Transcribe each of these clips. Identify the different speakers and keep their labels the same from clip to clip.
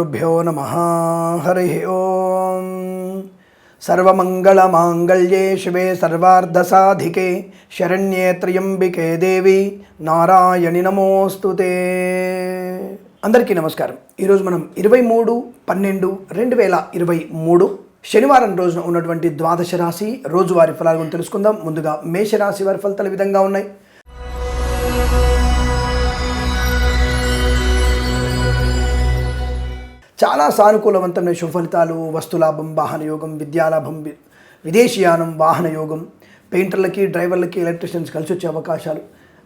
Speaker 1: శ్రీగురుభ్యో నమ హరి ఓం సర్వమంగళమాంగళ్యే శివే సర్వార్ధసాధికే శరణ్యే త్రయంబికే దేవి నారాయణి నమోస్తుతే అందరికీ నమస్కారం. ఈరోజు మనం ఇరవై మూడు పన్నెండు రెండు వేల ఇరవై మూడు శనివారం రోజున ఉన్నటువంటి ద్వాదశ రాశి రోజువారి ఫలాలను తెలుసుకుందాం. ముందుగా మేషరాశి వారి ఫలితాలు విధంగా ఉన్నాయి. చాలా సానుకూలవంతమైన శుభఫలితాలు వస్తులాభం వాహనయోగం విద్యాలాభం విదేశీయానం వాహనయోగం పెయింటర్లకి డ్రైవర్లకి ఎలక్ట్రీషియన్స్ కలిసి వచ్చే అవకాశాలు.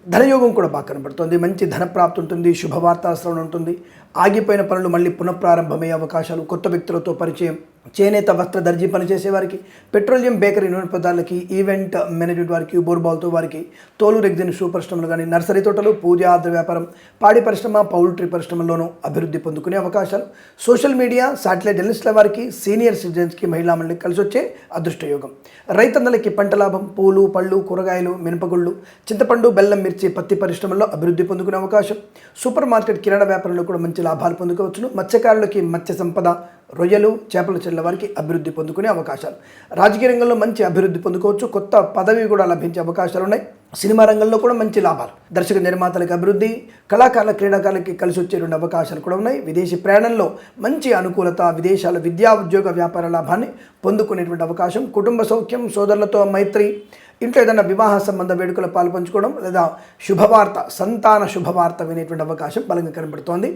Speaker 1: ధనయోగం కూడా బాగా కనబడుతుంది. మంచి ధన ప్రాప్తి ఉంటుంది శుభవార్తాశ్రవణం ఉంటుంది. ఆగిపోయిన పనులు మళ్ళీ పునఃప్రారంభమయ్యే అవకాశాలు కొత్త వ్యక్తులతో పరిచయం చేనేత వస్త్ర దర్జీ పనిచేసే వారికి పెట్రోలియం బేకరీ నూనె పదార్థాలకి ఈవెంట్ మేనేజ్మెంట్ వారికి బోర్బాల్తో వారికి తోలు రెగ్జిన్ షూ పరిశ్రమలు కానీ నర్సరీ తోటలు పూజ ఆద్ర వ్యాపారం పాడి పరిశ్రమ పౌల్ట్రీ పరిశ్రమల్లోనూ అభివృద్ధి పొందుకునే అవకాశాలు. సోషల్ మీడియా శాటిలైట్ జర్నలిస్టుల వారికి సీనియర్ సిటిజన్స్కి మహిళా మండలి కలిసి వచ్చే అదృష్టయోగం. రైతన్నలకి పంట లాభం పూలు పళ్ళు కూరగాయలు మినపగుళ్ళు చింతపండు బెల్లం మిర్చి పత్తి పరిశ్రమల్లో అభివృద్ధి పొందుకునే అవకాశం. సూపర్ మార్కెట్ కిరాణా వ్యాపారంలో కూడా మంచి లాభాలు పొందుకోవచ్చును. మత్స్యకారులకి మత్స్య సంపద రొయ్యలు చేపల చెల్ల వారికి అభివృద్ధి పొందుకునే అవకాశాలు. రాజకీయ రంగంలో మంచి అభివృద్ధి పొందుకోవచ్చు. కొత్త పదవి కూడా లభించే అవకాశాలు ఉన్నాయి. సినిమా రంగంలో కూడా మంచి లాభాలు. దర్శక నిర్మాతలకు అభివృద్ధి కళాకారుల క్రీడాకారులకి కలిసి వచ్చే రెండు అవకాశాలు కూడా ఉన్నాయి. విదేశీ ప్రయాణంలో మంచి అనుకూలత విదేశాల విద్యా ఉద్యోగ వ్యాపార లాభాన్ని పొందుకునేటువంటి అవకాశం. కుటుంబ సౌఖ్యం సోదరులతో మైత్రి ఇంట్లో ఏదైనా వివాహ సంబంధ వేడుకలు పాల్పంచుకోవడం లేదా శుభవార్త సంతాన శుభవార్త వినేటువంటి అవకాశం బలంగా కనబడుతోంది.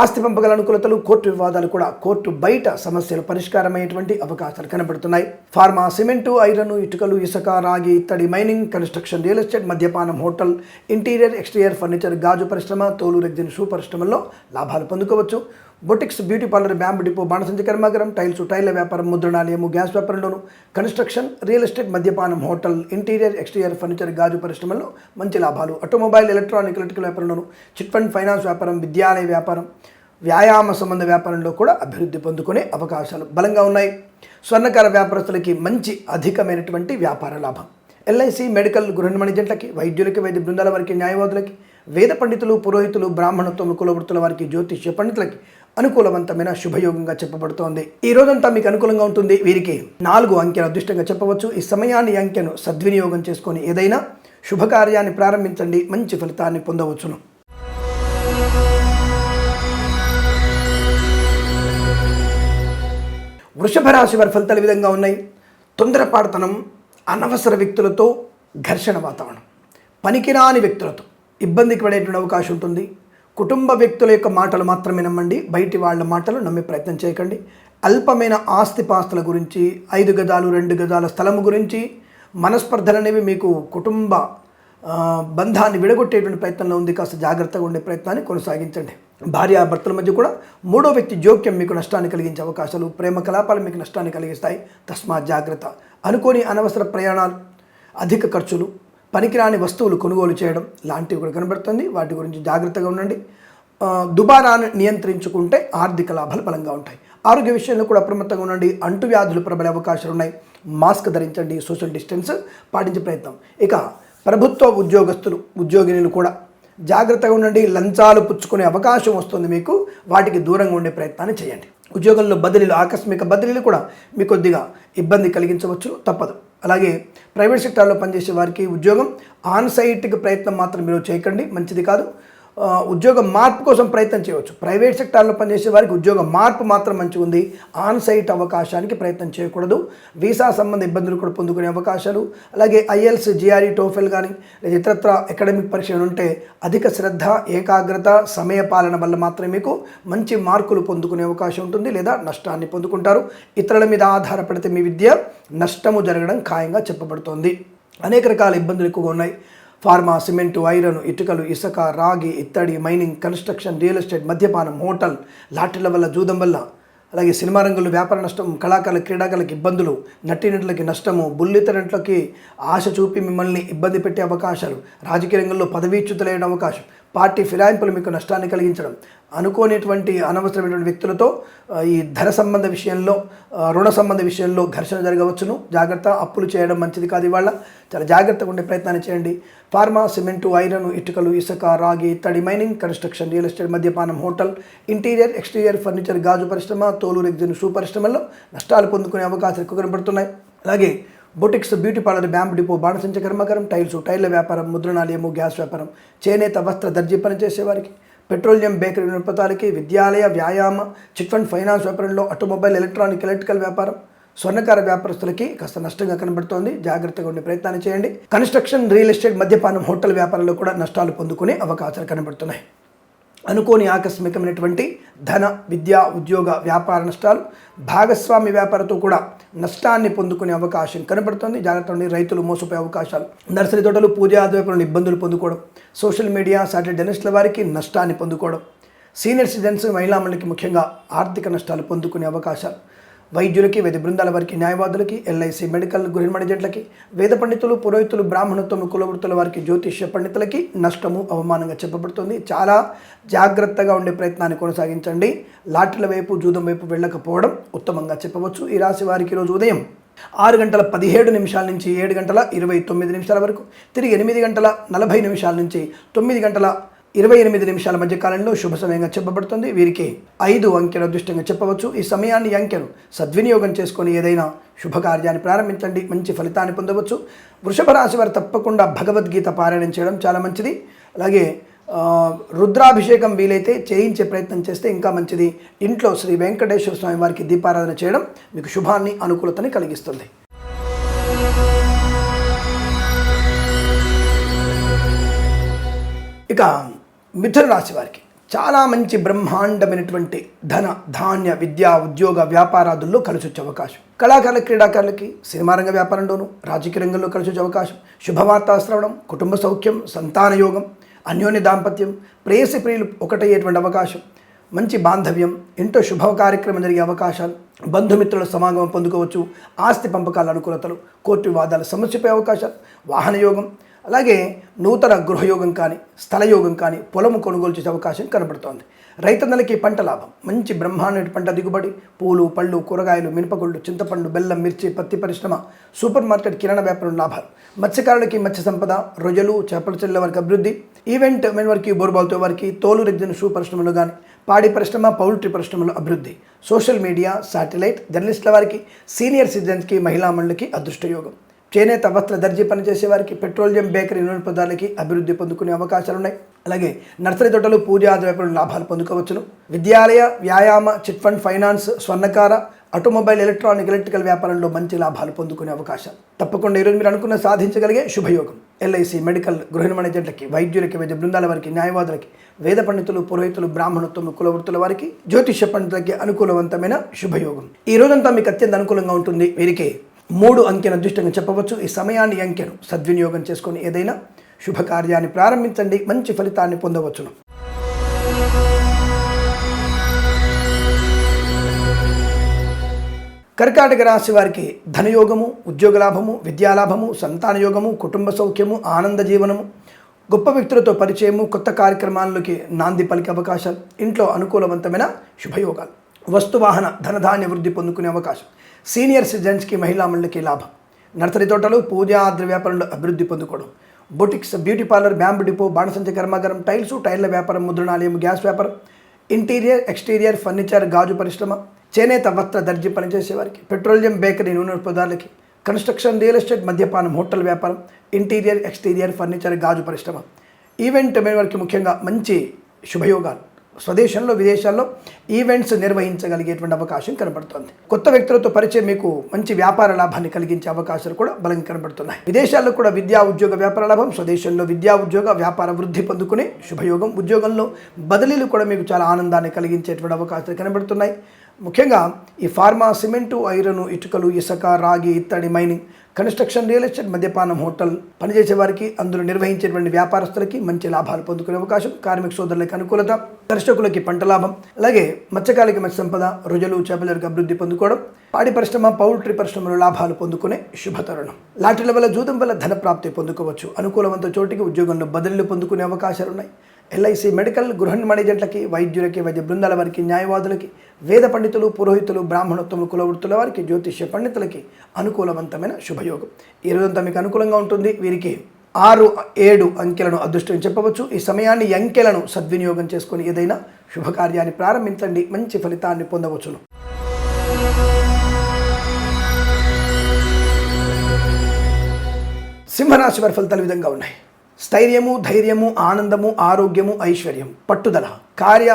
Speaker 1: ఆస్తి పంపగల అనుకూలతలు కోర్టు వివాదాలు కూడా కోర్టు బయట సమస్యలు పరిష్కారమయ్యేటువంటి అవకాశాలు కనబడుతున్నాయి. ఫార్మా సిమెంటు ఐరన్ ఇటుకలు ఇసుక రాగి ఇత్తడి మైనింగ్ కన్స్ట్రక్షన్ రియల్ ఎస్టేట్ మద్యపానం హోటల్ ఇంటీరియర్ ఎక్స్టీరియర్ ఫర్నిచర్ గాజు పరిశ్రమ తోలు రెగ్జిన్ షూ పరిశ్రమల్లో లాభాలు పొందుకోవచ్చు. Boutiques beauty parlour bamboo depot బాణసంచి కర్మాగారం టైల్స్ టైల్ల వ్యాపారం ముద్రణాలయము గ్యాస్ వ్యాపారంలోను కన్స్ట్రక్షన్ రియల్ ఎస్టేట్ మద్యపానం హోటల్ ఇంటీరియర్ ఎక్స్టీరియర్ ఫర్నిచర్ గాజు పరిశ్రమల్లో మంచి లాభాలు. ఆటోమొబైల్ ఎలక్ట్రానిక్ ఎలక్ట్రికల్ వ్యాపారంలోను చిట్ ఫండ్ ఫైనాన్స్ వ్యాపారం విద్యాలయ వ్యాపారం వ్యాయామ సంబంధ వ్యాపారంలో కూడా అభివృద్ధి పొందుకునే అవకాశాలు బలంగా ఉన్నాయి. స్వర్ణకార వ్యాపారస్తులకి మంచి అధికమైనటువంటి వ్యాపార లాభం. ఎల్ఐసి మెడికల్ గృహ మణిజెంట్లకి వైద్యులకి వైద్య బృందాల వారికి న్యాయవాదులకి వేద పండితులు పురోహితులు బ్రాహ్మణత్వం కులవృత్తుల వారికి జ్యోతిష్య పండితులకి అనుకూలవంతమైన శుభయోగంగా చెప్పబడుతోంది. ఈ రోజంతా మీకు అనుకూలంగా ఉంటుంది. వీరికి నాలుగు అంకెను అదృష్టంగా చెప్పవచ్చు. ఈ సమయాన్ని అంకెను సద్వినియోగం చేసుకొని ఏదైనా శుభకార్యాన్ని ప్రారంభించండి. మంచి ఫలితాన్ని పొందవచ్చును. వృషభ రాశి వారి ఫలితాలు విధంగా ఉన్నాయి. తొందరపాటుతనం అనవసర వ్యక్తులతో ఘర్షణ వాతావరణం పనికిరాని వ్యక్తులతో ఇబ్బందికి పడేటువంటి అవకాశం ఉంటుంది. కుటుంబ వ్యక్తుల యొక్క మాటలు మాత్రమే నమ్మండి. బయటి వాళ్ళ మాటలు నమ్మే ప్రయత్నం చేయకండి. అల్పమైన ఆస్తిపాస్తుల గురించి ఐదు గదాలు రెండు గజాల స్థలము గురించి మనస్పర్ధలు అనేవి మీకు కుటుంబ బంధాన్ని విడగొట్టేటువంటి ప్రయత్నంలో ఉంది. కాస్త జాగ్రత్తగా ఉండే ప్రయత్నాన్ని కొనసాగించండి. భార్యాభర్తల మధ్య కూడా మూడో వ్యక్తి జోక్యం మీకు నష్టాన్ని కలిగించే అవకాశాలు ప్రేమ కలాపాలు మీకు నష్టాన్ని కలిగిస్తాయి. తస్మాత్ జాగ్రత్త. అనుకోని అనవసర ప్రయాణాలు అధిక ఖర్చులు పనికిరాని వస్తువులు కొనుగోలు చేయడం లాంటివి కూడా కనబడుతుంది. వాటి గురించి జాగ్రత్తగా ఉండండి. దుబారాను దుబారాన్ని నియంత్రించుకుంటే ఆర్థిక లాభాలు బలంగా ఉంటాయి. ఆరోగ్య విషయంలో కూడా అప్రమత్తంగా ఉండండి. అంటువ్యాధులు ప్రబలే అవకాశాలు ఉన్నాయి. మాస్క్ ధరించండి. సోషల్ డిస్టెన్స్ పాటించే ప్రయత్నం. ఇక ప్రభుత్వ ఉద్యోగస్తులు ఉద్యోగినులు కూడా జాగ్రత్తగా ఉండండి. లంచాలు పుచ్చుకునే అవకాశం వస్తుంది మీకు. వాటికి దూరంగా ఉండే ప్రయత్నాన్ని చేయండి. ఉద్యోగంలో బదిలీలు ఆకస్మిక బదిలీలు కూడా మీకు కొద్దిగా ఇబ్బంది కలిగించవచ్చు. తప్పదు. అలాగే ప్రైవేట్ సెక్టార్లో పనిచేసే వారికి ఉద్యోగం ఆన్ సైట్కి ప్రయత్నం మాత్రం మీరు చేయకండి మంచిది కాదు. ఉద్యోగ మార్పు కోసం ప్రయత్నం చేయవచ్చు. ప్రైవేట్ సెక్టార్లో పనిచేసే వారికి ఉద్యోగ మార్పు మాత్రం మంచిగా ఉంది. ఆన్ సైట్ అవకాశానికి ప్రయత్నం చేయకూడదు. వీసా సంబంధ ఇబ్బందులు కూడా పొందుకునే అవకాశాలు. అలాగే ఐఎల్స్ జిఆర్ఈ టోఫెల్ కానీ లేదా ఇతరత్ర అకాడమిక్ పరీక్షలు ఉంటే అధిక శ్రద్ధ ఏకాగ్రత సమయ పాలన వల్ల మాత్రమే మీకు మంచి మార్కులు పొందుకునే అవకాశం ఉంటుంది లేదా నష్టాన్ని పొందుకుంటారు. ఇతరుల మీద ఆధారపడితే మీ విద్య నష్టము జరగడం ఖాయంగా చెప్పబడుతోంది. అనేక రకాల ఇబ్బందులు ఎక్కువగా ఉన్నాయి. ఫార్మా సిమెంటు ఐరన్ ఇటుకలు ఇసుక రాగి ఇత్తడి మైనింగ్ కన్స్ట్రక్షన్ రియల్ ఎస్టేట్ మద్యపానం హోటల్ లాటరీల వల్ల జూదం వల్ల అలాగే సినిమా రంగంలో వ్యాపార నష్టం కళాకారుల క్రీడాకారులకు ఇబ్బందులు నటీనటులకి నష్టము బుల్లితనట్లకి ఆశ చూపి మిమ్మల్ని ఇబ్బంది పెట్టే అవకాశాలు రాజకీయ రంగంలో పదవీచ్యుతులైన అవకాశం పార్టీ ఫిరాయింపులు మీకు నష్టాన్ని కలిగించడం. అనుకోనేటువంటి అనవసరమైనటువంటి వ్యక్తులతో ఈ ధన సంబంధ విషయంలో రుణ సంబంధ విషయంలో ఘర్షణ జరగవచ్చును. జాగ్రత్త అప్పులు చేయడం మంచిది కాదు ఇవాళ. చాలా జాగ్రత్తగా ఉండే ప్రయత్నాన్ని చేయండి. ఫార్మా సిమెంటు ఐరన్ ఇటుకలు ఇసుక రాగి ఇత్తడి మైనింగ్ కన్స్ట్రక్షన్ రియల్ ఎస్టేట్ మద్యపానం హోటల్ ఇంటీరియర్ ఎక్స్టీరియర్ ఫర్నిచర్ గాజు పరిశ్రమ తోలు రెగ్జిన్ షూ పరిశ్రమల్లో నష్టాలు పొందుకునే అవకాశాలు ఎక్కువ కనబడుతున్నాయి. అలాగే boutiques beauty parlour bamboo depot బాణసంచ కర్మకరం టైల్స్ టైర్ల వ్యాపారం ముద్రణాలయము గ్యాస్ వ్యాపారం చేనేత వస్త్ర దర్జీ పనిచేసేవారికి పెట్రోలియం బేకరీ నిర్పతాలకి విద్యాలయ వ్యాయామ చిట్ ఫండ్ ఫైనాన్స్ వ్యాపారంలో ఆటోమొబైల్ ఎలక్ట్రానిక్ ఎలక్ట్రికల్ వ్యాపారం స్వర్ణకార వ్యాపారస్తులకి కాస్త నష్టంగా కనబడుతోంది. జాగ్రత్తగా ఉండే ప్రయత్నాన్ని చేయండి. కన్స్ట్రక్షన్ రియల్ ఎస్టేట్ మద్యపానం హోటల్ వ్యాపారంలో కూడా నష్టాలు పొందుకునే అవకాశాలు కనబడుతున్నాయి. అనుకోని ఆకస్మికమైనటువంటి ధన విద్యా ఉద్యోగ వ్యాపార నష్టాలు భాగస్వామి వ్యాపారతో కూడా నష్టాన్ని పొందుకునే అవకాశం కనబడుతుంది. జాగ్రత్త ఉండి రైతులు మోసపోయే అవకాశాలు. నర్సరీ తోటలు పూజా వ్యాపారంలో ఇబ్బందులు పొందుకోవడం సోషల్ మీడియా సాటిలైట్ జర్నలిస్టుల వారికి నష్టాన్ని పొందుకోవడం సీనియర్ సిటిజన్స్ మహిళా మండలికి ముఖ్యంగా ఆర్థిక నష్టాలు పొందుకునే అవకాశాలు. వైద్యులకి వేద బృందాల వారికి న్యాయవాదులకి ఎల్ఐసి మెడికల్ గృహిణి ఏజెంట్లకి వేద పండితులు పురోహితులు బ్రాహ్మణత్వం కులవృత్తుల వారికి జ్యోతిష్య పండితులకి నష్టము అవమానంగా చెప్పబడుతుంది. చాలా జాగ్రత్తగా ఉండే ప్రయత్నాన్ని కొనసాగించండి. లాటరీల వైపు జూదం వైపు వెళ్ళకపోవడం ఉత్తమంగా చెప్పవచ్చు. ఈ రాశి వారికి ఈరోజు ఉదయం ఆరు గంటల పదిహేడు నిమిషాల నుంచి ఏడు గంటల ఇరవై తొమ్మిది నిమిషాల వరకు తిరిగి ఎనిమిది గంటల నలభై నిమిషాల నుంచి తొమ్మిది గంటల ఇరవై ఎనిమిది నిమిషాల మధ్య కాలంలో శుభ సమయంగా చెప్పబడుతుంది. వీరికి ఐదు అంకెల అదృష్టంగా చెప్పవచ్చు. ఈ సమయాన్ని అంకెను సద్వినియోగం చేసుకొని ఏదైనా శుభకార్యాన్ని ప్రారంభించండి. మంచి ఫలితాన్ని పొందవచ్చు. వృషభ రాశి వారు తప్పకుండా భగవద్గీత పారాయణం చేయడం చాలా మంచిది. అలాగే రుద్రాభిషేకం వీలైతే చేయించే ప్రయత్నం చేస్తే ఇంకా మంచిది. ఇంట్లో శ్రీ వెంకటేశ్వర స్వామి వారికి దీపారాధన చేయడం మీకు శుభాన్ని అనుకూలతని కలిగిస్తుంది. ఇక మిథున రాశి వారికి చాలా మంచి బ్రహ్మాండమైనటువంటి ధన ధాన్య విద్యా ఉద్యోగ వ్యాపారాదుల్లో కలిసి వచ్చే అవకాశం. కళాకారుల క్రీడాకారులకి సినిమా రంగ వ్యాపారంలోనూ రాజకీయ రంగంలో కలిసి వచ్చే అవకాశం. శుభవార్త శ్రవణం కుటుంబ సౌఖ్యం సంతాన యోగం అన్యోన్య దాంపత్యం ప్రేయసి ప్రియులు ఒకటయ్యేటువంటి అవకాశం. మంచి బాంధవ్యం ఇంట్లో శుభ కార్యక్రమం జరిగే అవకాశాలు బంధుమిత్రుల సమాగమం పొందుకోవచ్చు ఆస్తి పంపకాల అనుకూలతలు కోర్టు వివాదాల సమస్యపై అవకాశాలు వాహన యోగం అలాగే నూతన గృహయోగం కానీ స్థలయోగం కానీ పొలము కొనుగోలు చేసే అవకాశం కనబడుతోంది. రైతన్నలకి పంట లాభం. మంచి బ్రహ్మాండ పంట దిగుబడి పూలు పళ్ళు కూరగాయలు మినపగుళ్ళు చింతపండు బెల్లం మిర్చి పత్తి పరిశ్రమ సూపర్ మార్కెట్ కిరాణా వ్యాపారం లాభాలు. మత్స్యకారులకి మత్స్య సంపద రొయ్యలు చేపల చెల్లెల వారికి అభివృద్ధి ఈవెంట్ మెన్ వారికి బోర్బాల్తో వారికి తోలు రెగ్జిన్ షూ పరిశ్రమలు కానీ పాడి పరిశ్రమ పౌల్ట్రీ పరిశ్రమలు అభివృద్ధి. సోషల్ మీడియా శాటిలైట్ జర్నలిస్టుల వారికి సీనియర్ సిటిజన్స్కి మహిళా మండలికి అదృష్టయోగం. చేనేత వస్త్ర దర్జీ పనిచేసే వారికి పెట్రోలియం బేకరీ నూనె పదార్థాలకి అభివృద్ధి పొందుకునే అవకాశాలు ఉన్నాయి అలాగే నర్సరీ తోటలు పూజ వ్యాపారం లాభాలు పొందుకోవచ్చును. విద్యాలయ వ్యాయామ చిట్ ఫండ్ ఫైనాన్స్ స్వర్ణకార ఆటోమొబైల్ ఎలక్ట్రానిక్ ఎలక్ట్రికల్ వ్యాపారంలో మంచి లాభాలు పొందుకునే అవకాశాలు. తప్పకుండా ఈరోజు మీరు అనుకున్న సాధించగలిగే శుభయోగం. ఎల్ఐసి మెడికల్ గృహ మేనేజర్లకి వైద్యులకి వైద్య బృందాల వారికి న్యాయవాదులకి వేద పండితులు పురోహితులు బ్రాహ్మణత్వం కులవృత్తుల వారికి జ్యోతిష పండితులకి అనుకూలవంతమైన శుభయోగం. ఈ రోజంతా మీకు అత్యంత అనుకూలంగా ఉంటుంది. వీరికి మూడు అంకెను అదృష్టంగా చెప్పవచ్చు. ఈ సమయాన్ని అంకెను సద్వినియోగం చేసుకొని ఏదైనా శుభకార్యాన్ని ప్రారంభించండి. మంచి ఫలితాన్ని పొందవచ్చును. కర్కాటక రాశి వారికి ధనయోగము ఉద్యోగ లాభము విద్యాలాభము సంతాన యోగము కుటుంబ సౌఖ్యము ఆనంద జీవనము గొప్ప వ్యక్తులతో పరిచయము కొత్త కార్యక్రమాల్లోకి నాంది పలికే అవకాశాలు ఇంట్లో అనుకూలవంతమైన శుభయోగాలు వస్తువాహన ధనధాన్య వృద్ధి పొందుకునే అవకాశం సీనియర్ సిటిజన్స్కి మహిళా మండలికి లాభం. నర్సరీ తోటలు పూజా ఆద్ర వ్యాపారంలో అభివృద్ధి పొందుకోవడం. Boutiques beauty parlour bamboo depot బాణసంచ కర్మాగారం టైల్స్ టైర్ల వ్యాపారం ముద్రణాలయం గ్యాస్ వ్యాపారం ఇంటీరియర్ ఎక్స్టీరియర్ ఫర్నిచర్ గాజు పరిశ్రమ చేనేత వస్త్ర దర్జీ పనిచేసేవారికి పెట్రోలియం బేకరీ నూనె పదార్థాలకి కన్స్ట్రక్షన్ రియల్ ఎస్టేట్ మద్యపానం హోటల్ వ్యాపారం ఇంటీరియర్ ఎక్స్టీరియర్ ఫర్నిచర్ గాజు పరిశ్రమ. ఈవెంట్ మీద వారికి ముఖ్యంగా మంచి శుభయోగాలు. స్వదేశంలో విదేశాల్లో ఈవెంట్స్ నిర్వహించగలిగేటువంటి అవకాశం కనబడుతోంది. కొత్త వ్యక్తులతో పరిచయం మీకు మంచి వ్యాపార లాభాన్ని కలిగించే అవకాశాలు కూడా బలంగా కనబడుతున్నాయి. విదేశాల్లో కూడా విద్యా ఉద్యోగ వ్యాపార లాభం స్వదేశంలో విద్యా ఉద్యోగ వ్యాపార వృద్ధి పొందుకునే శుభయోగం ఉద్యోగంలో బదిలీలు కూడా మీకు చాలా ఆనందాన్ని కలిగించేటువంటి అవకాశాలు కనబడుతున్నాయి. ముఖ్యంగా ఈ ఫార్మా సిమెంటు ఐరను ఇటుకలు ఇసుక రాగి ఇత్తడి మైనింగ్ కన్స్ట్రక్షన్ రియల్ ఎస్టేట్ మద్యపానం హోటల్ పనిచేసే వారికి అందులో నిర్వహించేటువంటి వ్యాపారస్తులకి మంచి లాభాలు పొందుకునే అవకాశం కార్మిక సోదరులకి అనుకూలత దర్శకులకి పంట లాభం అలాగే మత్స్యకాలకి మత్స్య సంపద రుజులు చేపలకు అభివృద్ధి పొందుకోవడం పాడి పరిశ్రమ పౌల్ట్రీ పరిశ్రమలో లాభాలు పొందుకునే శుభతరుణం. లాటరీల వల్ల జూదం వల్ల ధన ప్రాప్తి పొందుకోవచ్చు. అనుకూలవంత చోటికి ఉద్యోగంలో బదిలీలు పొందుకునే అవకాశాలు ఉన్నాయి ఎల్ఐసి మెడికల్ గృహ నిర్మాణ వైద్యులకి వైద్య బృందాల వారికి న్యాయవాదులకి వేద పండితులు పురోహితులు బ్రాహ్మణోత్తములు కులవృత్తుల వారికి జ్యోతిష్య పండితులకి అనుకూలవంతమైన శుభయోగం. ఈ రోజంతా మీకు అనుకూలంగా ఉంటుంది. వీరికి ఆరు ఏడు అంకెలను అదృష్టం చెప్పవచ్చు. ఈ సమయాన్ని అంకెలను సద్వినియోగం చేసుకొని ఏదైనా శుభకార్యాన్ని ప్రారంభించండి. మంచి ఫలితాన్ని పొందవచ్చును. సింహరాశి వారి ఫలితాలు విధంగా ఉన్నాయి. స్థైర్యము ధైర్యము ఆనందము ఆరోగ్యము ఐశ్వర్యం పట్టుదల కార్య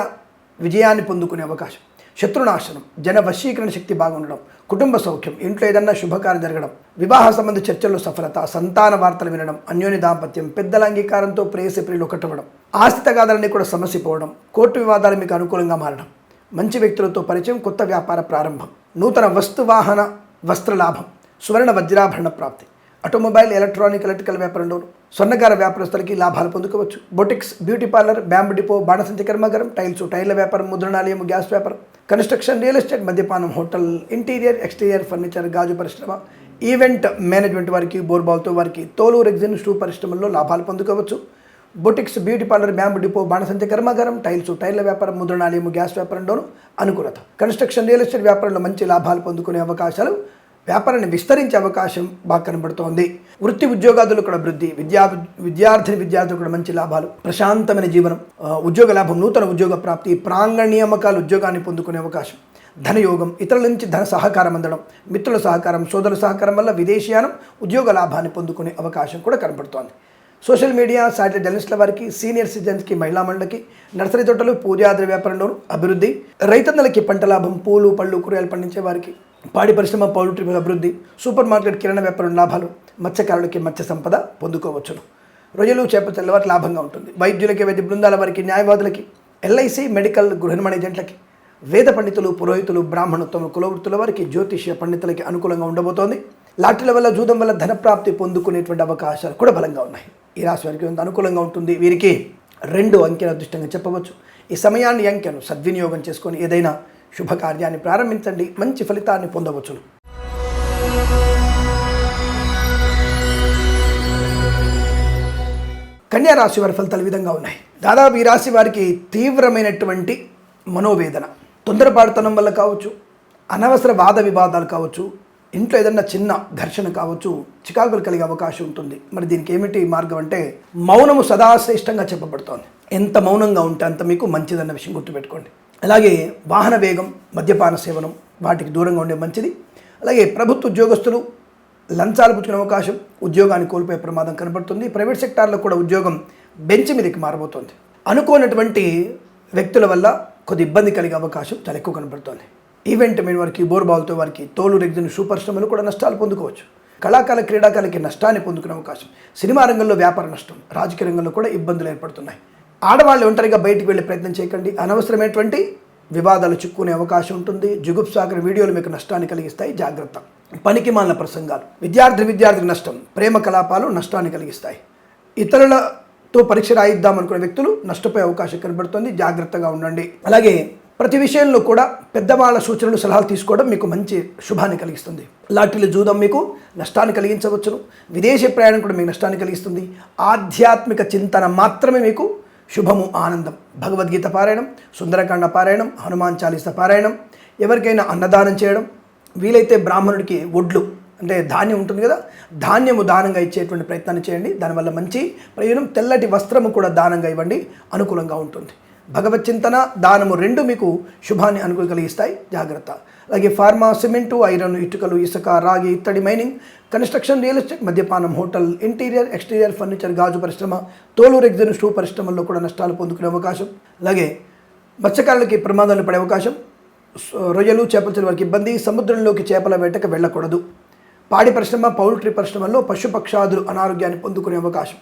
Speaker 1: విజయాన్ని పొందుకునే అవకాశం. శత్రునాశనం జన వశీకరణ శక్తి బాగుండడం కుటుంబ సౌఖ్యం ఇంట్లో ఏదన్నా శుభకార్యం జరగడం వివాహ సంబంధ చర్చల్లో సఫలత సంతాన వార్తలు వినడం అన్యోన్య దాంపత్యం పెద్దల అంగీకారంతో ప్రేయసి ప్రియులు ఒకటవడం ఆస్తి తగాదాలన్నీ కూడా సమస్యపోవడం కోర్టు వివాదాలు మీకు అనుకూలంగా మారడం మంచి వ్యక్తులతో పరిచయం కొత్త వ్యాపార ప్రారంభం నూతన వస్తువాహన వస్త్రలాభం సువర్ణ వజ్రాభరణ ప్రాప్తి. ఆటోమొబైల్ ఎలక్ట్రానిక్ ఎలక్ట్రికల్ వ్యాపారంలోను స్వర్ణకార వ్యాపారస్తులకి లాభాలు పొందుకోవచ్చు. Boutiques beauty parlour bamboo depot బాణసంచ కర్మాగారం టైల్స్ టైర్ల వ్యాపారం ముద్రణాలయం గ్యాస్ వ్యాపారం కన్స్ట్రక్షన్ రియల్ ఎస్టేట్ మద్యపానం హోటల్ ఇంటీరియర్ ఎక్స్టీరియర్ ఫర్నిచర్ గాజు పరిశ్రమ ఈవెంట్ మేనేజ్మెంట్ వారికి బోర్బాల్తో వారికి తోలు రెగ్జిన్ షూ పరిశ్రమల్లో లాభాలు పొందుకోవచ్చు. Boutiques beauty parlour bamboo depot బాణసంచ కర్మాగారం టైల్స్ టైర్ల వ్యాపారం ముద్రణాలయం గ్యాస్ వ్యాపారంలోను అనుకూలత. కన్స్ట్రక్షన్ రియల్ ఎస్టేట్ వ్యాపారంలో మంచి లాభాలు పొందుకునే అవకాశాలు వ్యాపారాన్ని విస్తరించే అవకాశం బాగా కనబడుతోంది. వృత్తి ఉద్యోగాదులు కూడా అభివృద్ధి విద్యా విద్యార్థిని విద్యార్థులు కూడా మంచి లాభాలు. ప్రశాంతమైన జీవనం ఉద్యోగ లాభం నూతన ఉద్యోగ ప్రాప్తి ప్రాంగణ నియామకాలు ఉద్యోగాన్ని పొందుకునే అవకాశం. ధనయోగం ఇతరుల నుంచి ధన సహకారం అందడం మిత్రుల సహకారం సోదరుల సహకారం వల్ల విదేశీయానం ఉద్యోగ లాభాన్ని పొందుకునే అవకాశం కూడా కనబడుతోంది. సోషల్ మీడియా శాటిలైట్ జర్నలిస్టుల వారికి సీనియర్ సిటిజన్స్కి మహిళా మండలికి నర్సరీ తోటలు పూజాద్ర వ్యాపారంలోను అభివృద్ధి. రైతన్నలకి పంట లాభం పూలు పళ్ళు కూరగాయలు పండించే వారికి పాడి పరిశ్రమ పౌల్ట్రీ అభివృద్ధి సూపర్ మార్కెట్ కిరణ వ్యాపారం లాభాలు మత్స్యకారులకి మత్స్య సంపద పొందుకోవచ్చును. రొయ్యలు చేప తెల్లవారు లాభంగా ఉంటుంది. వైద్యులకి వైద్య బృందాల వారికి న్యాయవాదులకి ఎల్ఐసి మెడికల్ గృహ నిర్మాణ ఏజెంట్లకి వేద పండితులు పురోహితులు బ్రాహ్మణత్వం కులవృత్తుల వారికి జ్యోతిష్య పండితులకి అనుకూలంగా ఉండబోతోంది. లాటరీల వల్ల జూదం వల్ల ధనప్రాప్తి పొందుకునేటువంటి అవకాశాలు కూడా బలంగా ఉన్నాయి. ఈ రాశి వారికి అనుకూలంగా ఉంటుంది. వీరికి రెండు అంకెల అదృష్టంగా చెప్పవచ్చు. ఈ సమయాన్ని అంకెను సద్వినియోగం చేసుకొని ఏదైనా శుభకార్యాన్ని ప్రారంభించండి. మంచి ఫలితాన్ని పొందవచ్చును. కన్యా రాశి వారి ఫలితాలు విధంగా ఉన్నాయి. దాదాపు ఈ రాశి వారికి తీవ్రమైనటువంటి మనోవేదన. తొందరపాటుతనం వల్ల కావచ్చు అనవసర వాద వివాదాలు కావచ్చు ఇంట్లో ఏదన్నా చిన్న ఘర్షణ కావచ్చు చికాకులు కలిగే అవకాశం ఉంటుంది. మరి దీనికి ఏమిటి మార్గం అంటే మౌనము సదాశ్రేష్టంగా చెప్పబడుతోంది. ఎంత మౌనంగా ఉంటే అంత మీకు మంచిదన్న విషయం గుర్తుపెట్టుకోండి. అలాగే వాహన వేగం మద్యపాన సేవనం వాటికి దూరంగా ఉండే మంచిది. అలాగే ప్రభుత్వ ఉద్యోగస్తులు లంచాలు పుచ్చుకునే అవకాశం ఉద్యోగాన్ని కోల్పోయే ప్రమాదం కనబడుతుంది. ప్రైవేట్ సెక్టార్లో కూడా ఉద్యోగం బెంచ్ మీదకి మారబోతోంది. అనుకోనటువంటి వ్యక్తుల వల్ల కొద్ది ఇబ్బంది కలిగే అవకాశం చాలా ఎక్కువ కనబడుతోంది. ఈవెంట్ మీద వారికి బోర్బాల్తో వారికి తోలు రెగ్జిన్ షూ పరిశ్రమలు కూడా నష్టాలు పొందుకోవచ్చు. కళాకాల క్రీడాకాలకి నష్టాన్ని పొందుకునే అవకాశం. సినిమా రంగంలో వ్యాపార నష్టం రాజకీయ రంగంలో కూడా ఇబ్బందులు ఏర్పడుతున్నాయి. ఆడవాళ్ళు ఒంటరిగా బయటికి వెళ్ళే ప్రయత్నం చేయకండి. అనవసరమైనటువంటి వివాదాలు చిక్కునే అవకాశం ఉంటుంది. జుగుప్సాకర వీడియోలు మీకు నష్టాన్ని కలిగిస్తాయి. జాగ్రత్త. పనికి మాలిన ప్రసంగాలు. విద్యార్థి విద్యార్థికి నష్టం. ప్రేమ కలాపాలు నష్టాన్ని కలిగిస్తాయి. ఇతరులతో పరీక్ష రాయిద్దాం అనుకునే వ్యక్తులు నష్టపోయే అవకాశం కనబడుతుంది. జాగ్రత్తగా ఉండండి. అలాగే ప్రతి విషయంలో కూడా పెద్దవాళ్ళ సూచనలు సలహాలు తీసుకోవడం మీకు మంచి శుభాన్ని కలిగిస్తుంది. లాటరీలు జూదం మీకు నష్టాన్ని కలిగించవచ్చును. విదేశీ ప్రయాణం కూడా మీకు నష్టాన్ని కలిగిస్తుంది. ఆధ్యాత్మిక చింతన మాత్రమే మీకు శుభము ఆనందం. భగవద్గీత పారాయణం సుందరకాండ పారాయణం హనుమాన్ చాలీస పారాయణం ఎవరికైనా అన్నదానం చేయడం వీలైతే బ్రాహ్మణుడికి ఒడ్లు అంటే ధాన్యం ఉంటుంది కదా ధాన్యము దానంగా ఇచ్చేటువంటి ప్రయత్నాన్ని చేయండి. దానివల్ల మంచి ప్రయోజనం తెల్లటి వస్త్రము కూడా దానంగా ఇవ్వండి అనుకూలంగా ఉంటుంది. భగవత్ చింతన దానము రెండు మీకు శుభాన్ని అనుకూల కలిగిస్తాయి. జాగ్రత్త. అలాగే ఫార్మా సిమెంటు ఐరన్ ఇటుకలు ఇసుక రాగి ఇత్తడి మైనింగ్ కన్స్ట్రక్షన్ రియల్ ఎస్టేట్ మద్యపానం హోటల్ ఇంటీరియర్ ఎక్స్టీరియర్ ఫర్నిచర్ గాజు పరిశ్రమ తోలు రెగ్జిన్ షూ పరిశ్రమల్లో కూడా నష్టాలు పొందుకునే అవకాశం. అలాగే మత్స్యకారులకి ప్రమాదాలు పడే అవకాశం. రొయ్యలు చేపల చెరువు వారికి ఇబ్బంది సముద్రంలోకి చేపల వేటకు వెళ్ళకూడదు. పాడి పరిశ్రమ పౌల్ట్రీ పరిశ్రమల్లో పశుపక్షాదులు అనారోగ్యాన్ని పొందుకునే అవకాశం.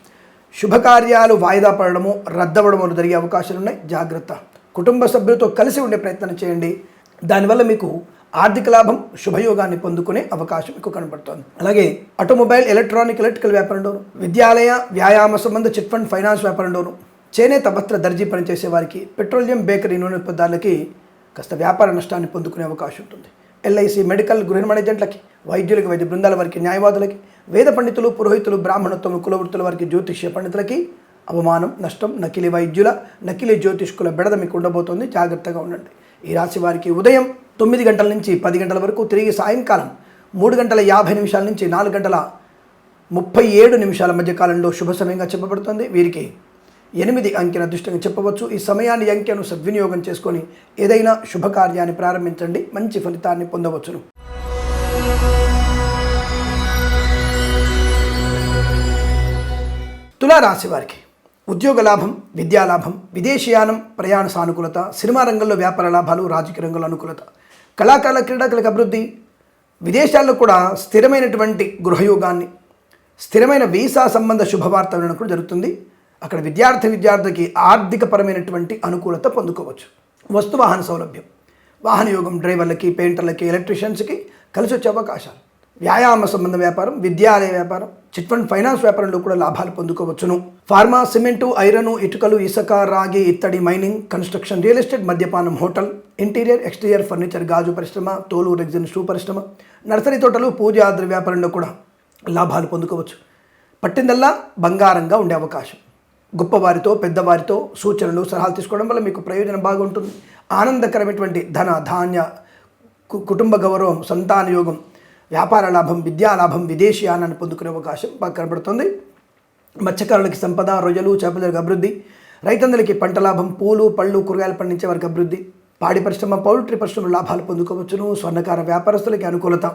Speaker 1: శుభకార్యాలు వాయిదా పడడము రద్దవడము జరిగే అవకాశాలు ఉన్నాయి జాగ్రత్త. కుటుంబ సభ్యులతో కలిసి ఉండే ప్రయత్నం చేయండి. దానివల్ల మీకు ఆర్థిక లాభం శుభయోగాన్ని పొందుకునే అవకాశం ఎక్కువ కనబడుతోంది. అలాగే ఆటోమొబైల్ ఎలక్ట్రానిక్ ఎలక్ట్రికల్ వ్యాపారంలోను విద్యాలయ వ్యాయామ సంబంధ చిట్ ఫండ్ ఫైనాన్స్ వ్యాపారంలోను చేనేత వస్త్ర దర్జీ పనిచేసే వారికి పెట్రోలియం బేకరీ నూనె ఉత్పత్తులకి కాస్త వ్యాపార నష్టాన్ని పొందుకునే అవకాశం ఉంటుంది. ఎల్ఐసి మెడికల్ గృహ మేనేజెంట్లకి వైద్యులకి వైద్య బృందాల వారికి న్యాయవాదులకి వేద పండితులు పురోహితులు బ్రాహ్మణత్వం కులవృత్తుల వారికి జ్యోతిష్య పండితులకి అవమానం నష్టం నకిలీ వైద్యుల నకిలీ జ్యోతిష్కుల బెడద మీకు ఉండబోతోంది. జాగ్రత్తగా ఉండండి. ఈ రాశి వారికి ఉదయం తొమ్మిది గంటల నుంచి పది గంటల వరకు తిరిగి సాయంకాలం మూడు గంటల యాభై నిమిషాల నుంచి నాలుగు గంటల ముప్పై ఏడు నిమిషాల మధ్య కాలంలో శుభ సమయంగా చెప్పబడుతుంది. వీరికి ఎనిమిది అంకెన అదృష్టంగా చెప్పవచ్చు. ఈ సమయాన్ని అంకెను సద్వినియోగం చేసుకొని ఏదైనా శుభకార్యాన్ని ప్రారంభించండి. మంచి ఫలితాన్ని పొందవచ్చును. తులారాశి వారికి ఉద్యోగ లాభం విద్యాలాభం విదేశీయానం ప్రయాణ సానుకూలత సినిమా రంగంలో వ్యాపార లాభాలు రాజకీయ రంగంలో అనుకూలత కళాకారుల క్రీడాకులకు అభివృద్ధి విదేశాల్లో కూడా స్థిరమైనటువంటి గృహయోగాన్ని స్థిరమైన వీసా సంబంధ శుభవార్త వినడం కూడా జరుగుతుంది. అక్కడ విద్యార్థి విద్యార్థికి ఆర్థికపరమైనటువంటి అనుకూలత పొందుకోవచ్చు. వస్తు వాహన సౌలభ్యం వాహన యోగం డ్రైవర్లకి పెయింటర్లకి ఎలక్ట్రీషియన్స్కి కలిసి వచ్చే అవకాశాలు. వ్యాయామ సంబంధ వ్యాపారం విద్యాలయ వ్యాపారం చిట్ ఫండ్ ఫైనాన్స్ వ్యాపారంలో కూడా లాభాలు పొందుకోవచ్చును. ఫార్మా సిమెంటు ఐరను ఇటుకలు ఇసుక రాగి ఇత్తడి మైనింగ్ కన్స్ట్రక్షన్ రియల్ ఎస్టేట్ మద్యపానం హోటల్ ఇంటీరియర్ ఎక్స్టీరియర్ ఫర్నిచర్ గాజు పరిశ్రమ తోలు రెగ్జిన్ షూ పరిశ్రమ నర్సరీ తోటలు పూజాద్ర వ్యాపారంలో కూడా లాభాలు పొందుకోవచ్చు. పట్టిందల్లా బంగారంగా ఉండే అవకాశం. గొప్పవారితో పెద్దవారితో సూచనలు సలహాలు తీసుకోవడం వల్ల మీకు ప్రయోజనం బాగుంటుంది. ఆనందకరమైనటువంటి ధన ధాన్య కు- కుటుంబ గౌరవం సంతాన యోగం వ్యాపార లాభం విద్యా లాభం విదేశీయానాన్ని పొందుకునే అవకాశం బాగా కనబడుతుంది. మత్స్యకారులకి సంపద రొయ్యలు చేపలకు అభివృద్ధి రైతందులకి పంట లాభం పూలు పళ్ళు కూరగాయలు పండించే వారికి అభివృద్ధి పాడి పరిశ్రమ పౌల్ట్రీ పరిశ్రమ లాభాలు పొందుకోవచ్చును స్వర్ణకార వ్యాపారస్తులకి అనుకూలత.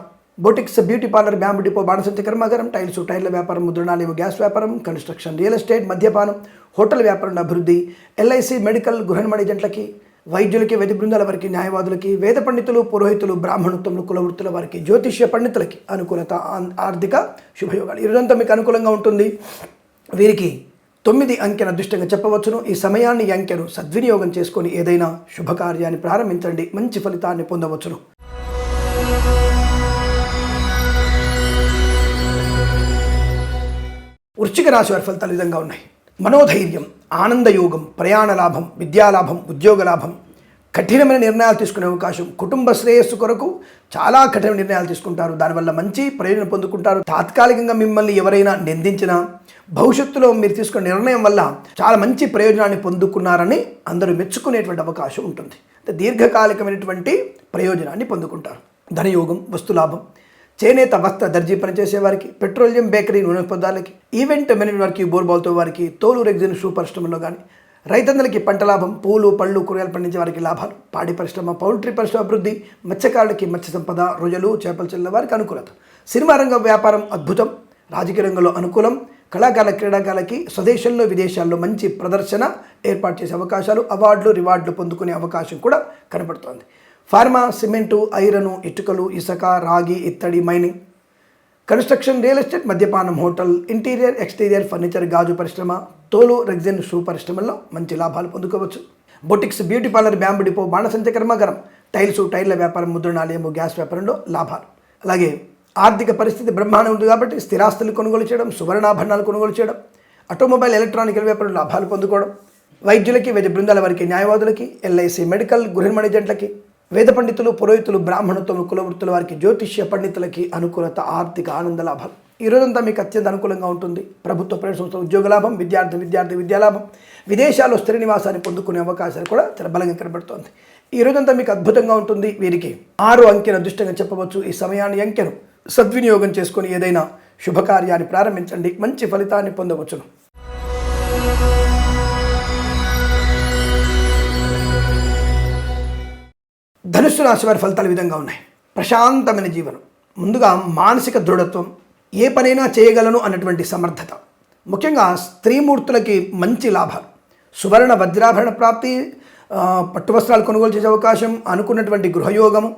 Speaker 1: Boutiques beauty parlour bamboo depot బాణసంచ కర్మాగారం టైల్స్ టైర్ల వ్యాపారం ముద్రణాలయం గ్యాస్ వ్యాపారం కన్స్ట్రక్షన్ రియల్ ఎస్టేట్ మద్యపానం హోటల్ వ్యాపారం అభివృద్ధి ఎల్ఐసి మెడికల్ గృహ ఏజెంట్లకి వైద్యులకి వైద్య బృందాల వారికి న్యాయవాదులకి వేద పండితులు పురోహితులు బ్రాహ్మణత్వములు కులవృత్తుల వారికి జ్యోతిష్య పండితులకి అనుకూలత ఆర్థిక శుభయోగాలు. ఈ రోజంతా మీకు అనుకూలంగా ఉంటుంది. వీరికి తొమ్మిది అంకెను అదృష్టంగా చెప్పవచ్చును. ఈ సమయాన్ని ఈ అంకెను సద్వినియోగం చేసుకొని ఏదైనా శుభకార్యాన్ని ప్రారంభించండి. మంచి ఫలితాన్ని పొందవచ్చును. వృశ్చిక రాశి వారి ఫలితాలు విధంగా ఉన్నాయి. మనోధైర్యం ఆనందయోగం ప్రయాణ లాభం విద్యాలాభం ఉద్యోగ లాభం కఠినమైన నిర్ణయాలు తీసుకునే అవకాశం కుటుంబ శ్రేయస్సు కొరకు చాలా కఠిన నిర్ణయాలు తీసుకుంటారు. దానివల్ల మంచి ప్రయోజనం పొందుకుంటారు. తాత్కాలికంగా మిమ్మల్ని ఎవరైనా నిందించినా భవిష్యత్తులో మీరు తీసుకున్న నిర్ణయం వల్ల చాలా మంచి ప్రయోజనాన్ని పొందుకున్నారని అందరూ మెచ్చుకునేటువంటి అవకాశం ఉంటుంది. దీర్ఘకాలికమైనటువంటి ప్రయోజనాన్ని పొందుకుంటారు. ధనయోగం వస్తులాభం చేనేత వస్త్ర దర్జీ పనిచేసే వారికి పెట్రోలియం బేకరీ నూనె పదార్థాలకి ఈవెంట్ మేనేజ్మెంట్ వారికి బోర్బాల్తో వారికి తోలు రెగ్జిన్ షూ పరిశ్రమలో కానీ రైతన్నలకి పంట లాభం పూలు పళ్ళు కూరగాయలు పండించే వారికి లాభాలు పాడి పరిశ్రమ పౌల్ట్రీ పరిశ్రమ అభివృద్ధి మత్స్యకారులకి మత్స్య సంపద రొయ్యలు చేపలు చెల్లె వారికి అనుకూలత. సినిమా రంగ వ్యాపారం అద్భుతం రాజకీయ రంగంలో అనుకూలం కళాకారుల క్రీడాకారులకి స్వదేశంలో విదేశాల్లో మంచి ప్రదర్శన ఏర్పాటు చేసే అవకాశాలు అవార్డులు రివార్డులు పొందుకునే అవకాశం కూడా కనబడుతోంది. ఫార్మా సిమెంటు ఐరను ఇటుకలు ఇసుక రాగి ఇత్తడి మైనింగ్. కన్స్ట్రక్షన్ రియల్ ఎస్టేట్ మద్యపానం హోటల్ ఇంటీరియర్ ఎక్స్టీరియర్ ఫర్నిచర్ గాజు పరిశ్రమ తోలు రెగ్జిన్ షూ పరిశ్రమల్లో మంచి లాభాలు పొందుకోవచ్చు. Boutiques beauty parlour bamboo depot బాణసంచ కర్మాగారం టైల్స్ టైర్ల వ్యాపారం ముద్రణాలయము గ్యాస్ వ్యాపారంలో లాభాలు. అలాగే ఆర్థిక పరిస్థితి బ్రహ్మాండం ఉంది కాబట్టి స్థిరాస్తులు కొనుగోలు చేయడం సువర్ణాభరణాలు కొనుగోలు చేయడం ఆటోమొబైల్ ఎలక్ట్రానికల్ వ్యాపారం లాభాలు పొందుకోవడం వైద్యులకి వైద్య బృందాల వారికి న్యాయవాదులకి ఎల్ఐసి మెడికల్ గృహ మేనేజెంట్లకి వేద పండితులు పురోహితులు బ్రాహ్మణత్వం కులవృత్తుల వారికి జ్యోతిష్య పండితులకి అనుకూలత ఆర్థిక ఆనంద లాభాలు. ఈ రోజంతా మీకు అత్యంత అనుకూలంగా ఉంటుంది. ప్రభుత్వ ప్రైవేట్ సంస్థల ఉద్యోగ లాభం విద్యార్థి విద్యార్థి విద్యాలాభం విదేశాల్లో స్థిర నివాసాన్ని పొందుకునే అవకాశాలు కూడా చాలా బలంగా కనబడుతోంది. ఈ రోజంతా మీకు అద్భుతంగా ఉంటుంది. వీరికి ఆరు అంకెను అదృష్టంగా చెప్పవచ్చు. ఈ సమయాన్ని అంకెను సద్వినియోగం చేసుకుని ఏదైనా శుభకార్యాన్ని ప్రారంభించండి. మంచి ఫలితాన్ని పొందవచ్చును. ధనుస్సు రాశి వారి ఫలితాలు విధంగా ఉన్నాయి. ప్రశాంతమైన జీవనం ముందుగా మానసిక దృఢత్వం ఏ పనైనా చేయగలను అన్నటువంటి సమర్థత. ముఖ్యంగా స్త్రీమూర్తులకి మంచి లాభాలు. సువర్ణ వజ్రాభరణ ప్రాప్తి పట్టు వస్త్రాలు కొనుగోలు చేసే అవకాశం అనుకున్నటువంటి గృహయోగము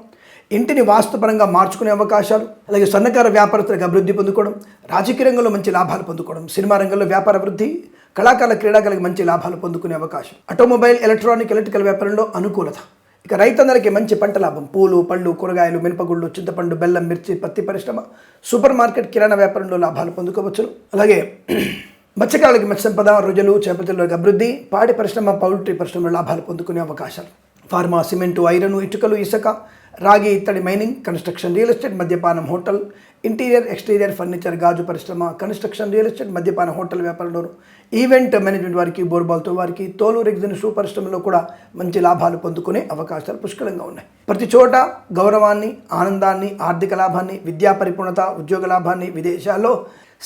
Speaker 1: ఇంటిని వాస్తుపరంగా మార్చుకునే అవకాశాలు అలాగే సన్నకార వ్యాపారస్తులకు అభివృద్ధి పొందుకోవడం రాజకీయ రంగంలో మంచి లాభాలు పొందుకోవడం సినిమా రంగంలో వ్యాపార అభివృద్ధి కళాకారుల క్రీడాకారులకు మంచి లాభాలు పొందుకునే అవకాశం. ఆటోమొబైల్ ఎలక్ట్రానిక్ ఎలక్ట్రికల్ వ్యాపారంలో అనుకూలత. ఇక రైతన్నలకి మంచి పంట లాభం. పూలు పళ్ళు కూరగాయలు మినపగుళ్ళు చింతపండు బెల్లం మిర్చి పత్తి పరిశ్రమ సూపర్ మార్కెట్ కిరాణా వ్యాపారంలో లాభాలు పొందుకోవచ్చు. అలాగే మత్స్యకారులకి మత్స్య సంపద రొయ్యలు చేపలకు అభివృద్ధి పాడి పరిశ్రమ పౌల్ట్రీ పరిశ్రమలో లాభాలు పొందుకునే అవకాశాలు. ఫార్మా సిమెంటు ఐరను ఇటుకలు ఇసుక రాగి ఇత్తడి మైనింగ్ కన్స్ట్రక్షన్ రియల్ ఎస్టేట్ మద్యపానం హోటల్ ఇంటీరియర్ ఎక్స్టీరియర్ ఫర్నిచర్ గాజు పరిశ్రమ కన్స్ట్రక్షన్ రియల్ ఎస్టేట్ మద్యపాన హోటల్ వ్యాపారంలోను ఈవెంట్ మేనేజ్మెంట్ వారికి బోర్బాల్తో వారికి తోలు రెగ్జిన్ షూ పరిశ్రమలో కూడా మంచి లాభాలు పొందుకునే అవకాశాలు పుష్కలంగా ఉన్నాయి. ప్రతి చోట గౌరవాన్ని ఆనందాన్ని ఆర్థిక లాభాన్ని విద్యా పరిపూర్ణత ఉద్యోగ లాభాన్ని విదేశాల్లో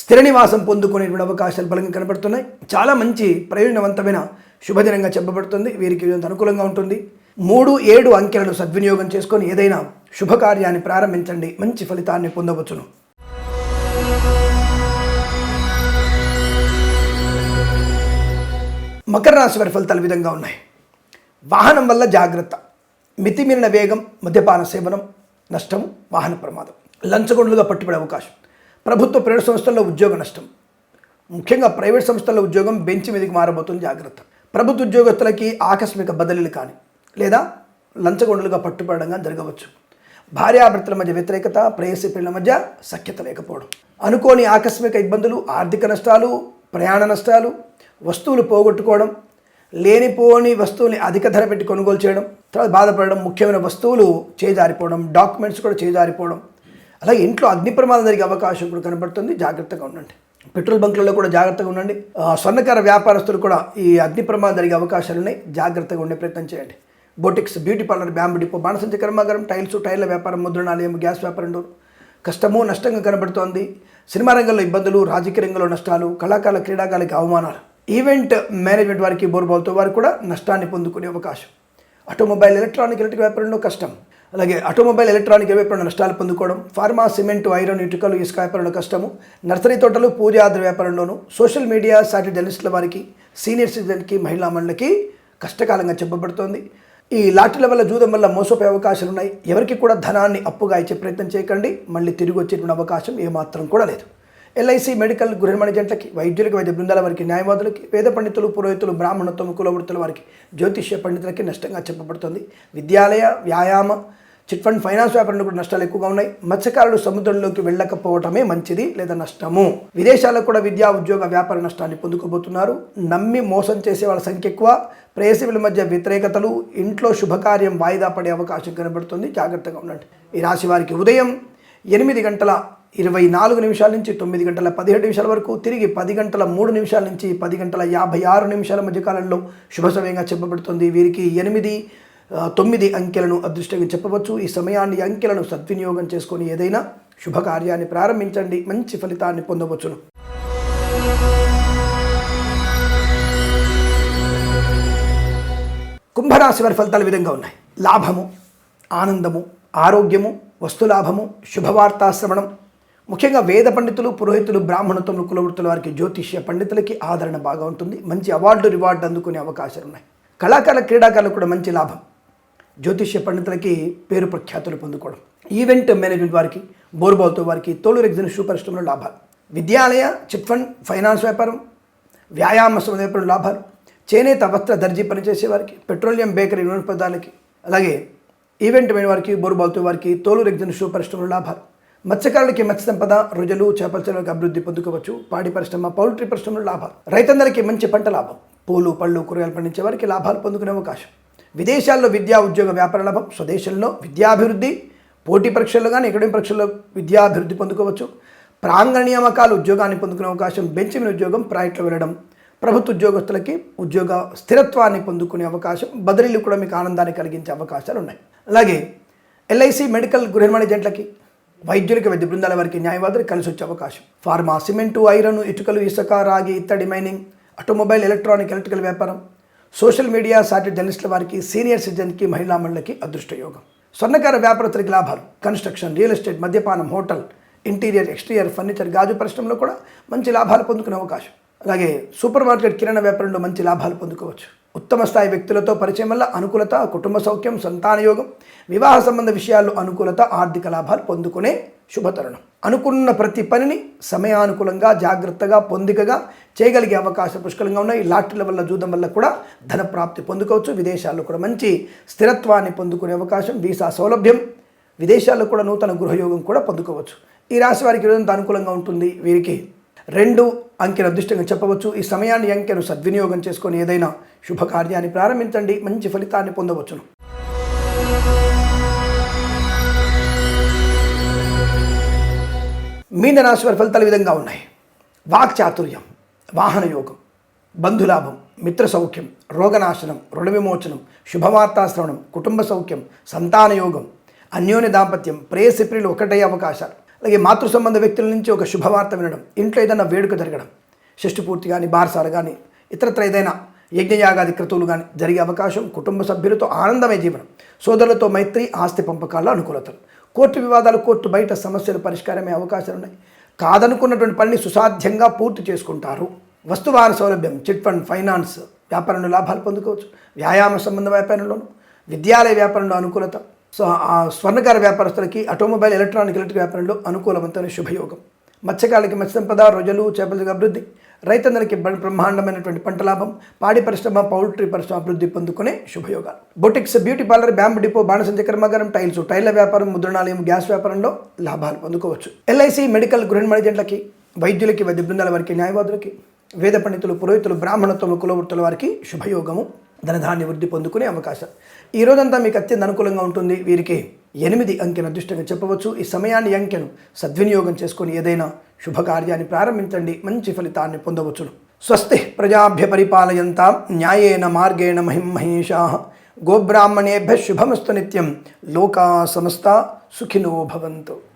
Speaker 1: స్థిర నివాసం పొందుకునేటువంటి అవకాశాలు బలంగా కనబడుతున్నాయి. చాలా మంచి ప్రయోజనవంతమైన శుభదినంగా చెప్పబడుతుంది. వీరికి అనుకూలంగా ఉంటుంది. మూడు ఏడు అంకెలను సద్వినియోగం చేసుకొని ఏదైనా శుభకార్యాన్ని ప్రారంభించండి. మంచి ఫలితాన్ని పొందవచ్చును. మకర రాశి వారి ఫలితాలు విధంగా ఉన్నాయి. వాహనం వల్ల జాగ్రత్త. మితిమీరిన వేగం మద్యపాన సేవనం నష్టం వాహన ప్రమాదం. లంచగొండలుగా పట్టుబడే అవకాశం. ప్రభుత్వ ప్రైవేట్ సంస్థల్లో ఉద్యోగ నష్టం. ముఖ్యంగా ప్రైవేట్ సంస్థల్లో ఉద్యోగం బెంచ్ మీదకి మారబోతుంది జాగ్రత్త. ప్రభుత్వ ఉద్యోగస్తులకి ఆకస్మిక బదిలీలు కానీ లేదా లంచగొండలుగా పట్టుబడంగా జరగవచ్చు. భార్యాభర్తల మధ్య వ్యతిరేకత ప్రేయసి పిల్లల మధ్య సఖ్యత లేకపోవడం. అనుకోని ఆకస్మిక ఇబ్బందులు ఆర్థిక నష్టాలు ప్రయాణ నష్టాలు వస్తువులు పోగొట్టుకోవడం లేనిపోని వస్తువుల్ని అధిక ధర పెట్టి కొనుగోలు చేయడం తర్వాత బాధపడడం ముఖ్యమైన వస్తువులు చేజారిపోవడం డాక్యుమెంట్స్ కూడా చేజారిపోవడం. అలాగే ఇంట్లో అగ్ని ప్రమాదం జరిగే అవకాశం కూడా కనబడుతుంది. జాగ్రత్తగా ఉండండి. పెట్రోల్ బంకులలో కూడా జాగ్రత్తగా ఉండండి. ఆ, స్వర్ణకార వ్యాపారస్తులు కూడా ఈ అగ్ని ప్రమాదం జరిగే అవకాశాలు ఉన్నాయి జాగ్రత్తగా ఉండే ప్రయత్నం చేయండి. Boutiques beauty parlour bamboo depot బాణసంచ కర్మాగారం టైల్స్ టైర్ల వ్యాపారం ముద్రణాలయం గ్యాస్ వ్యాపారం కష్టము నష్టంగా కనబడుతోంది. సినిమా రంగంలో ఇబ్బందులు రాజకీయ రంగంలో నష్టాలు కళాకారుల క్రీడాకారులకి అవమానాలు. ఈవెంట్ మేనేజ్మెంట్ వారికి బోర్బాల్తో వారు కూడా నష్టాన్ని పొందుకునే అవకాశం. ఆటోమొబైల్ ఎలక్ట్రానిక్ ఎలక్ట్రిక్ వ్యాపారంలో కష్టం. అలాగే ఆటోమొబైల్ ఎలక్ట్రానిక్ వ్యాపారంలో నష్టాలు పొందుకోవడం ఫార్మా సిమెంట్ ఐరన్ ఇటుకలు ఇసుక వ్యాపారంలో కష్టము. నర్సరీ తోటలు పూజాద్ర వ్యాపారంలోను సోషల్ మీడియా సాటి జర్నలిస్టుల వారికి సీనియర్ సిటిజన్కి మహిళా మండలికి కష్టకాలంగా చెప్పబడుతోంది. ఈ లాటరీల వల్ల జూదం వల్ల మోసపోయే అవకాశాలు ఉన్నాయి ఎవరికి కూడా ధనాన్ని అప్పుగా ఇచ్చే ప్రయత్నం చేయకండి. మళ్ళీ తిరిగి వచ్చేటువంటి అవకాశం ఏమాత్రం కూడా లేదు. ఎల్ఐసి మెడికల్ గృహనిర్మాణ జంటలకి వైద్యులకి వైద్య బృందాల వారికి న్యాయవాదులకి వేద పండితులు పురోహితులు బ్రాహ్మణత్వం కులవృత్తుల వారికి జ్యోతిష్య పండితులకి నష్టంగా చెప్పబడుతుంది. విద్యాలయ వ్యాయామ చిట్ ఫండ్ ఫైనాన్స్ వ్యాపారంలో కూడా నష్టాలు ఎక్కువగా ఉన్నాయి. మత్స్యకారులు సముద్రంలోకి వెళ్ళకపోవటమే మంచిది లేదా నష్టము? విదేశాల్లో కూడా విద్యా ఉద్యోగ వ్యాపార నష్టాన్ని పొందుకోబోతున్నారు. నమ్మి మోసం చేసే వాళ్ళ సంఖ్య ఎక్కువ. ప్రేయసివుల మధ్య వ్యతిరేకతలు ఇంట్లో శుభకార్యం వాయిదా పడే అవకాశం కనబడుతుంది. జాగ్రత్తగా ఉండండి. ఈ రాశి వారికి ఉదయం ఎనిమిది గంటల ఇరవై నాలుగు నిమిషాల నుంచి తొమ్మిది గంటల పదిహేడు నిమిషాల వరకు తిరిగి పది గంటల మూడు నిమిషాల నుంచి పది గంటల యాభై ఆరు నిమిషాల మధ్య కాలంలో శుభ సమయంగా చెప్పబడుతుంది. వీరికి ఎనిమిది తొమ్మిది అంకెలను అదృష్టంగా చెప్పవచ్చు. ఈ సమయాన్ని అంకెలను సద్వినియోగం చేసుకొని ఏదైనా శుభకార్యాన్ని ప్రారంభించండి. మంచి ఫలితాన్ని పొందవచ్చును. కుంభరాశి వారి ఫలితాలు విధంగా ఉన్నాయి. లాభము ఆనందము ఆరోగ్యము వస్తులాభము శుభవార్తాశ్రవణం. ముఖ్యంగా వేద పండితులు పురోహితులు బ్రాహ్మణత్వములు కులవృత్తుల వారికి జ్యోతిష్య పండితులకి ఆదరణ బాగా ఉంటుంది. మంచి అవార్డు రివార్డు అందుకునే అవకాశాలు ఉన్నాయి. కళాకారుల క్రీడాకారులకు కూడా మంచి లాభం. జ్యోతిష్య పండితులకి పేరు ప్రఖ్యాతులు పొందుకోవడం. ఈవెంట్ మేనేజ్మెంట్ వారికి బోర్బాల్తో వారికి తోలు రెగ్జిన్ షూ పరిశ్రమలో లాభాలు. విద్యాలయ చిట్ ఫండ్ ఫైనాన్స్ వ్యాపారం వ్యాయామ వ్యాపారం లాభాలు. చేనేత వస్త్ర దర్జీ పనిచేసే వారికి పెట్రోలియం బేకరీ నూనె పదార్థాలకి అలాగే ఈవెంట్ మైన వారికి బోరుబాతు వారికి తోలు రెగ్జిన్ షూ పరిశ్రమలు లాభాలు. మత్స్యకారులకి మత్స్య సంపద రొయ్యలు చేపల చెరువులకు అభివృద్ధి పొందుకోవచ్చు. పాడి పరిశ్రమ పౌల్ట్రీ పరిశ్రమలు లాభాలు. రైతందరికీ మంచి పంట లాభం. పూలు పళ్ళు కూరగాయలు పండించే వారికి లాభాలు పొందుకునే అవకాశం. విదేశాల్లో విద్యా ఉద్యోగ వ్యాపార లాభం. స్వదేశంలో విద్యాభివృద్ధి పోటీ పరీక్షల్లో కానీ ఎకడమిక్ పరీక్షల్లో విద్యాభివృద్ధి పొందుకోవచ్చు. ప్రాంగణ నియామకాలు ఉద్యోగాన్ని పొందుకునే అవకాశం. బెంచ్ మీద ఉద్యోగం ప్రైవేట్లో వెళ్ళడం ప్రభుత్వ ఉద్యోగస్తులకి ఉద్యోగ స్థిరత్వాన్ని పొందుకునే అవకాశం బదిలీలు కూడా మీకు ఆనందాన్ని కలిగించే అవకాశాలు ఉన్నాయి. అలాగే ఎల్ఐసి మెడికల్ గృహ నిర్మాణ ఏజెంట్లకి వైద్యులకి వైద్య బృందాల వారికి న్యాయవాదులు కలిసి వచ్చే అవకాశం. ఫార్మా సిమెంటు ఐరన్ ఇటుకలు ఇసుక రాగి ఇత్తడి మైనింగ్ ఆటోమొబైల్ ఎలక్ట్రానిక్ ఎలక్ట్రికల్ వ్యాపారం సోషల్ మీడియా సాటి జర్నలిస్టుల వారికి సీనియర్ సిటిజన్కి మహిళా మండలికి అదృష్ట యోగం స్వర్ణకార వ్యాపారస్తులకి లాభాలు. కన్స్ట్రక్షన్ రియల్ ఎస్టేట్ మద్యపానం హోటల్ ఇంటీరియర్ ఎక్స్టీరియర్ ఫర్నిచర్ గాజు పరిశ్రమలో కూడా మంచి లాభాలు పొందుకునే అవకాశం. అలాగే సూపర్ మార్కెట్ కిరాణా వ్యాపారంలో మంచి లాభాలు పొందుకోవచ్చు. ఉత్తమ స్థాయి వ్యక్తులతో పరిచయం వల్ల అనుకూలత కుటుంబ సౌఖ్యం సంతానయోగం వివాహ సంబంధ విషయాల్లో అనుకూలత ఆర్థిక లాభాలు పొందుకునే శుభతరుణం. అనుకున్న ప్రతి పనిని సమయానుకూలంగా జాగ్రత్తగా పొందికగా చేయగలిగే అవకాశం పుష్కలంగా ఉన్నాయి. లాటరీల వల్ల జూదం వల్ల కూడా ధన ప్రాప్తి పొందుకోవచ్చు. విదేశాల్లో కూడా మంచి స్థిరత్వాన్ని పొందుకునే అవకాశం వీసా సౌలభ్యం. విదేశాల్లో కూడా నూతన గృహయోగం కూడా పొందుకోవచ్చు. ఈ రాశి వారికి ఈరోజు అనుకూలంగా ఉంటుంది. వీరికి రెండు అంకెను అదృష్టంగా చెప్పవచ్చు. ఈ సమయాన్ని అంకెను సద్వినియోగం చేసుకొని ఏదైనా శుభకార్యాన్ని ప్రారంభించండి. మంచి ఫలితాన్ని పొందవచ్చును. మీనరాశి వారి ఫలితాలు విధంగా ఉన్నాయి. వాక్చాతుర్యం వాహన యోగం బంధులాభం మిత్ర సౌఖ్యం రోగనాశనం రుణ విమోచనం శుభవార్తాశ్రవణం కుటుంబ సౌఖ్యం సంతాన యోగం అన్యోన్య దాంపత్యం ప్రేయసిప్రిలు ఒకటే అవకాశాలు. అలాగే మాతృ సంబంధ వ్యక్తుల నుంచి ఒక శుభవార్త వినడం ఇంట్లో ఏదైనా వేడుక జరగడం షష్టి పూర్తి కానీ బారసాలు కానీ ఇతరత్ర ఏదైనా యజ్ఞయాగాది క్రతువులు కానీ జరిగే అవకాశం కుటుంబ సభ్యులతో ఆనందమే జీవనం సోదరులతో మైత్రి ఆస్తి పంపకాల్లో అనుకూలతలు. కోర్టు వివాదాలు కోర్టు బయట సమస్యలు పరిష్కారమే అవకాశాలు ఉన్నాయి. కాదనుకున్నటువంటి పనిని సుసాధ్యంగా పూర్తి చేసుకుంటారు. వస్తువార సౌలభ్యం చిట్ ఫండ్ ఫైనాన్స్ వ్యాపారంలో లాభాలు పొందుకోవచ్చు. వ్యాయామ సంబంధ వ్యాపారంలోను విద్యాలయ వ్యాపారంలో అనుకూలత సో ఆ స్వర్ణకార వ్యాపారస్తులకి ఆటోమొబైల్ ఎలక్ట్రానిక్ ఎలక్ట్రిక్ వ్యాపారంలో అనుకూలవంతమైన శుభయోగం. మత్స్యకాలకి మత్స్య సంపద రొజలు చేపల అభివృద్ధి రైతన్నలకి బ్రహ్మాండమైనటువంటి పంట లాభం పాడి పరిశ్రమ పౌల్ట్రీ పరిశ్రమ అభివృద్ధి పొందుకునే శుభయోగాలు. Boutiques beauty parlour bamboo depot బాణసంచ కర్మాగారం టైల్స్ టైర్ల వ్యాపారం ముద్రణాలయం గ్యాస్ వ్యాపారంలో లాభాలు పొందుకోవచ్చు. ఎల్ఐసి మెడికల్ గృహ మేనేజెంట్లకి వైద్యులకి వైద్య బృందాల వారికి న్యాయవాదులకి వేద పండితులు పురోహితులు బ్రాహ్మణత్వములు కులవృత్తుల వారికి శుభయోగము ధనధాన్య వృద్ధి పొందుకునే అవకాశం. ఈ రోజంతా మీకు అత్యంత అనుకూలంగా ఉంటుంది. వీరికి ఎనిమిది అంకెను అదృష్టంగా చెప్పవచ్చు. ఈ సమయాన్ని అంకెను సద్వినియోగం చేసుకొని ఏదైనా శుభకార్యాన్ని ప్రారంభించండి. మంచి ఫలితాన్ని పొందవచ్చును. స్వస్తి ప్రజాభ్య పరిపాలయంతా న్యాయేన మార్గేణ మహిం మహేషా గోబ్రాహ్మణేభ్య శుభమస్తు నిత్యం. లోకా సమస్త సుఖినో భవంతు.